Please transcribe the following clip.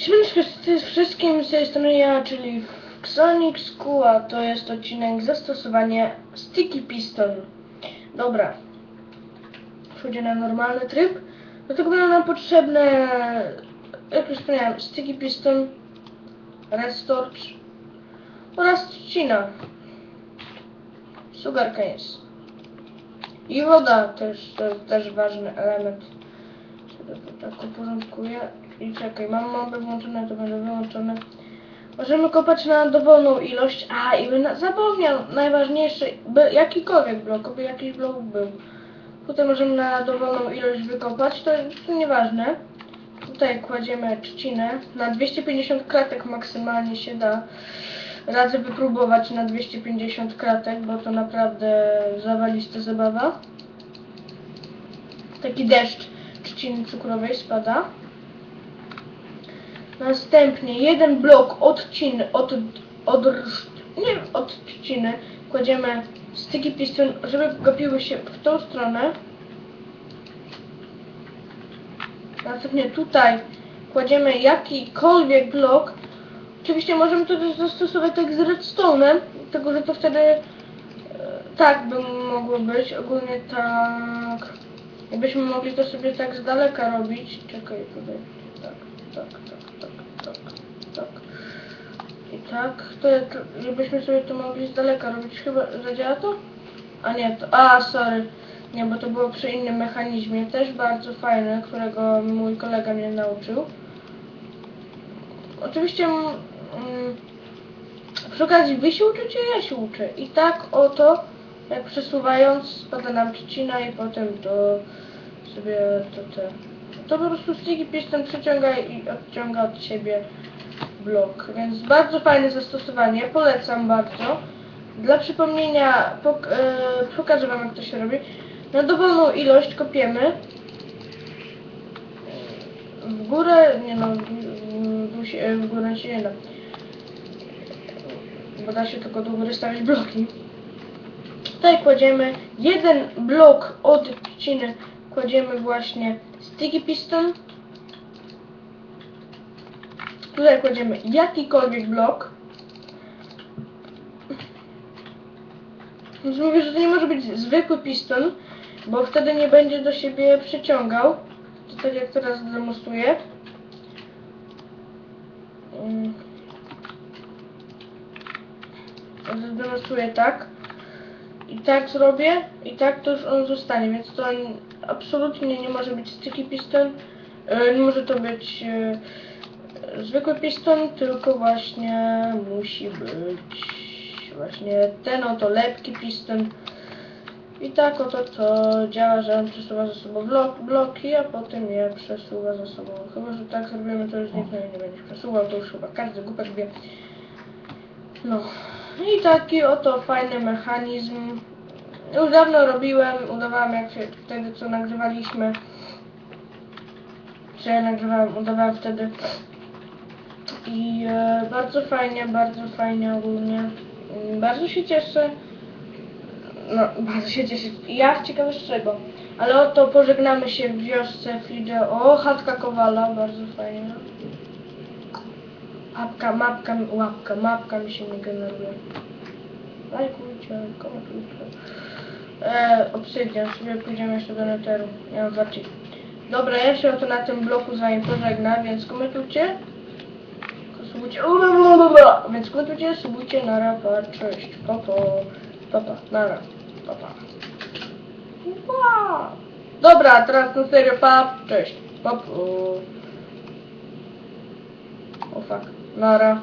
Siemaneczko z wszystkim, z tej strony ja, czyli Xonix Skua, to jest odcinek zastosowanie Sticky Piston. Dobra, wchodzę na normalny tryb, do tego będą nam potrzebne, jak już wspomniałem, Sticky Piston, Restorch oraz trzcina, Sugar Canes i woda też, to jest też ważny element. Tak uporządkuję. I czekaj, mam mapę włączone, to będę wyłączone. Możemy kopać na dowolną ilość. A, i bym zapomniał, najważniejsze, by jakikolwiek blok, by jakiś blok był. Tutaj możemy na dowolną ilość wykopać, to, to nieważne. Tutaj kładziemy trzcinę. Na 250 kratek maksymalnie się da. Radzę wypróbować na 250 kratek, bo to naprawdę zawalista zabawa. Taki deszcz trzciny cukrowej spada. Następnie jeden blok odciny, od, od, nie, od trzciny kładziemy styki piston, żeby gapiły się w tą stronę. Następnie tutaj kładziemy jakikolwiek blok. Oczywiście możemy to też zastosować tak z redstone'em, tylko że to wtedy e, tak by mogło być, ogólnie tak. Jakbyśmy mogli to sobie tak z daleka robić. Czekaj, tutaj. Tak, tak, tak, tak. To jak, żebyśmy sobie to mogli z daleka robić. Chyba zadziała to? A nie, to. A, sorry. Nie, bo to było przy innym mechanizmie. Też bardzo fajny, którego mój kolega mnie nauczył. Oczywiście mm, mm, przy okazji wy się uczycie, ja się uczę. I tak oto, jak przesuwając, spada nam trzcina i potem to sobie to te. To po prostu sticky piston przyciąga i odciąga od siebie blok. Więc bardzo fajne zastosowanie, polecam bardzo. Dla przypomnienia pok e, pokażę wam jak to się robi. Na dowolną ilość kopiemy. W górę, nie no, w górę się nie da. Bo da się tylko do góry stawiać bloki. Tutaj kładziemy jeden blok od trzciny, kładziemy właśnie sticky piston. Tutaj kładziemy jakikolwiek blok. Więc mówię, że to nie może być zwykły piston, bo wtedy nie będzie do siebie przyciągał. To tak jak teraz demonstruję. Mm. Zdemonstruję tak. I tak zrobię, i tak to już on zostanie, więc to absolutnie nie może być sticky piston, e, nie może to być e, zwykły piston, tylko właśnie musi być właśnie ten oto lepki piston. I tak oto to działa, że on przesuwa ze sobą blok, bloki, a potem je przesuwa ze sobą. Chyba, że tak zrobimy, to już nikt nie będzie przesuwał, to już chyba każdy głupek wie. No i taki oto fajny mechanizm. Już dawno robiłem, udawałem jak się wtedy co nagrywaliśmy. Czy nagrywałem, udawałem wtedy. I e, bardzo fajnie, bardzo fajnie ogólnie. Mm, Bardzo się cieszę. No, bardzo się cieszę. Ja ciekawe z czego. Ale oto pożegnamy się w wiosce Flidzie. O, chatka Kowala, bardzo fajnie. Apka, mapka, łapka, mapka mi się nie generuje. Lajkujcie, komentujcie. E, obsydian, sobie pójdziemy jeszcze do neteru. Ja mam. Dobra, ja się oto na tym bloku z wami pożegnam, więc komentujcie. Więc komentujcie, subujcie, nara, pa, cześć, papa, papa, nara, papa. Dobra, teraz na serio, pa, cześć, papa. O fuck, nara.